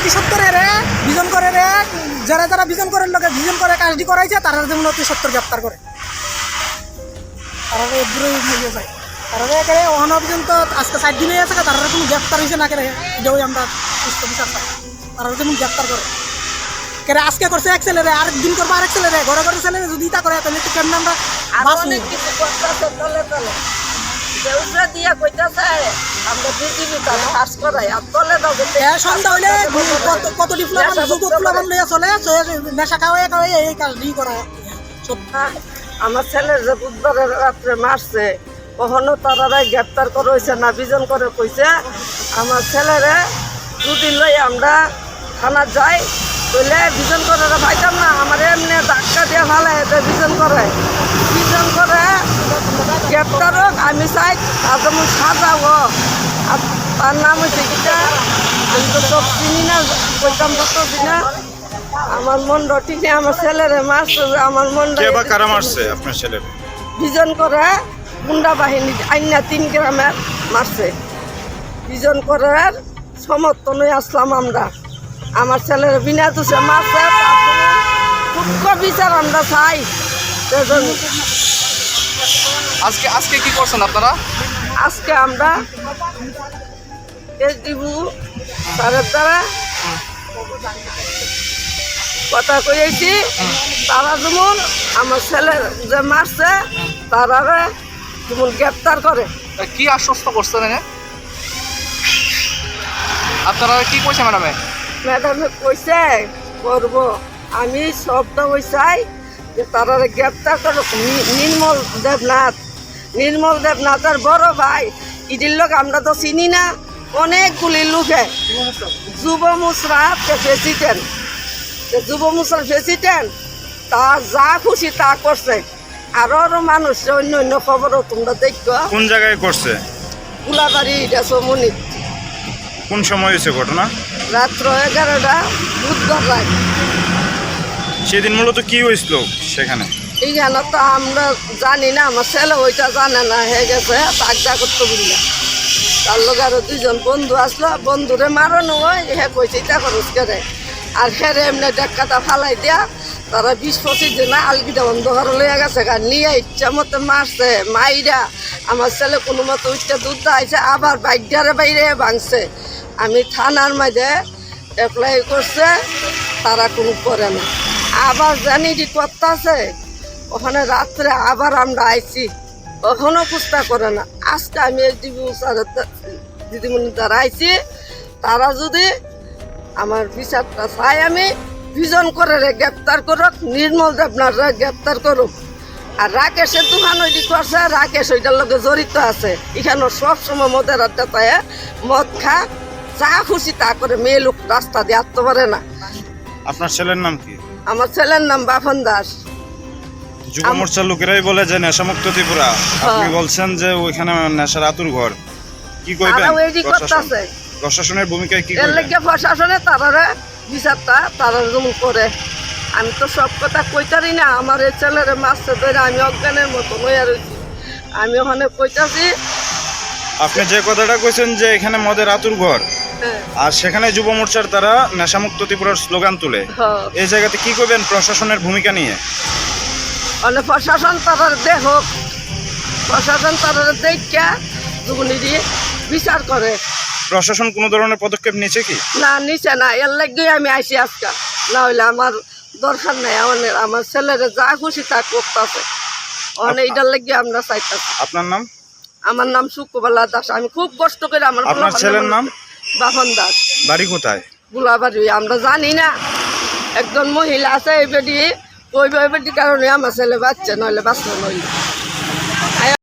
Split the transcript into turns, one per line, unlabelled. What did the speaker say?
অতি সত্তরে রে ভিজন করে রে। যারা যারা ভিজন করে লোকে ভিজন করে কাজটি করাইছে তারা যেমন অতি সত্তর গ্রেপ্তার করে। তারা দূরে যায়। তারা একেবারে অহন পর্যন্ত আজকে সাত দিনে আছে তারা কোনো গ্রেপ্তার হয়েছে না কেন এটাও আমরা সুস্থ বিচার চাই তারা যেমন গ্রেপ্তার করে। কেরে আজকে করছে এক ছেলেরে আরেক দিন করব আরেক ছেলেরে ঘরে ঘরে ছেলে যদি তা করে তাহলে তো কেমন আমরা
দেউসরা দিয়া কইতাছে আমরা বিজেপি তার ফাঁস করাই আর তলে দাও
এ সন্ধ্যা হইলে কত কত ডিপ্লোমা যুব প্লাবন লইয়া চলে নেশা এই করা।
আমার ছেলের যে বুধবারের রাত্রে মারছে কখনো তারারাই গ্রেপ্তার করে হয়েছে না বিজন করে কইছে। আমার ছেলেরে দুদিন লই আমরা থানা যাই বলে বিজন করে পাইতাম না আমার এমনি ধাক্কা দিয়ে ভালো করে বিজন করে গ্রেপ্তার হোক আমি চাই তার যেমন সাজা হোক আর তার নাম হচ্ছে কিটা আমি তো সব চিনি না কইতাম যত চিনা আমার মন ঠিক নেই আমার ছেলেরে মারছে আমার মন
কারা মারছে আপনার ছেলের?
বিজন করে গুন্ডা বাহিনী আইনা তিন গ্রামের মারছে। বিজন করার সমর্থনে আসলাম আমরা। আমার ছেলের বিনা দুষে মারছে তার বিচার আমরা চাই।
আজকে আজকে কি করছেন আপনারা?
আজকে আমরা এসডিবু স্যারের দ্বারা কথা কইছি তারা যেমন আমার ছেলে যে মারছে তারা যেমন গ্রেপ্তার করে।
কি আশ্বস্ত করছেন আপনারা কি কইছে ম্যাডামে?
ম্যাডামে কইছে করব। আমি সবটা ওই চাই যে তারা গ্রেপ্তার করো নির্মল দেবনাথ। নির্মল দেবনাথের বড় ভাই। ইডির লোক আমরা তো চিনি না। অনেকগুলি লোকে। যুব মুসরা প্রেসিডেন্ট। যুব মুসরার প্রেসিডেন্ট তা যা খুশি তা করছে। আরও আরও মানুষ অন্য অন্য খবরও তোমরা দেখো।
কোন জায়গায় করছে?
গুলাবাড়ি রেসমনি
কোন সময় হয়েছে ঘটনা?
রাত্র এগারোটা বুধবার রাত।
সেদিন মূলত কি হয়েছিল সেখানে?
এইখানে তো আমরা জানি না, আমার ছেলে ওইটা জানে না, হয়ে গেছে তাকদা করতে বুঝলে তার লোক আরও দুজন বন্ধু আসলো, বন্ধুরে মারানো হয় হে কইছে, এটা খরচ করে। আর হেরে এমনি ডাক্কাটা ফালাই দিয়া তারা বিশ পঁচিশ জন আলগিটা বন্ধ করে লইয়া গেছে গা, নিয়ে ইচ্ছা মতো মারছে, মাইরা। আমার ছেলে কোনো মতো উচ্চা দুধ আইছে আবার বাইকটারে বাইরে ভাঙছে। আমি থানার মাঝে অ্যাপ্লাই করছে, তারা কোনো করে না। আবার জানি কি করতেছে ওখানে রাত্রে আবার আমরা আইছি। ওখানেও কুস্তা করে না। আজকে আমি এই দিদি স্যারের দ্বা- দিদিমণির দ্বারা আইছি। তারা যদি আমার বিচারটা চাই আমি ভিজন করে রে গ্রেপ্তার করুক নির্মল দেবনাথরা গ্রেপ্তার করুক। আর রাকেশের দোকান ওইটি করছে রাকেশ ওইটার লগে জড়িত আছে। এখানে সবসময় মদের আড্ডা পায় মদ খা যা খুশি তা করে মেয়ে লোক রাস্তা দিয়ে আসতে পারে না।
আপনার ছেলের নাম কি?
আমার ছেলের নাম বাফন দাস।
যুব মোর্চার লোকেরাই বলে যে নেশামুক্ত ত্রিপুরা। আপনি বলছেন যে ওইখানে নেশার আতুর ঘর। কি কইবেন? প্রশাসনের ভূমিকায় কি
এর প্রশাসনে তারা বিচারটা তারা যেমন করে। আমি তো সব কথা কইতারি না আমার এই ছেলের মাছটা ধরে আমি অজ্ঞানের মতো রয়েছি আমি ওখানে কইতাছি
আপনি যে কথাটা কইছেন যে এখানে মদের আতুর ঘর
হ্যাঁ,
আর সেখানে যুব মোর্চার তারা নেশামুক্ত ত্রিপুরার স্লোগান তুলে।
হ্যাঁ।
এই জায়গাতে কি করবেন প্রশাসনের ভূমিকা নিয়ে?
মানে প্রশাসন তারা দেখক প্রশাসন তারা দেখা দুগুনি দিয়ে বিচার করে।
প্রশাসন কোনো ধরনের পদক্ষেপ নিয়েছে কি?
না নিচে না। এর লাগে আমি আইসি আজকে। না হইলে আমার দরকার নাই। আমার আমার ছেলেরা যা খুশি তা করতেছে। অনেক এটার লাগে আমরা চাইতেছি।
আপনার নাম?
আমার নাম সুকুবালা দাস। আমি খুব কষ্ট করে আমার
আপনার ছেলের নাম?
বাহন দাস।
বাড়ি কোথায়?
গুলাবাড়ি আমরা জানি না। একজন মহিলা আছে এই বেটি। ওই কারণে আমার ছেলে বাচ্চা নইলে বাচ্চা নইলে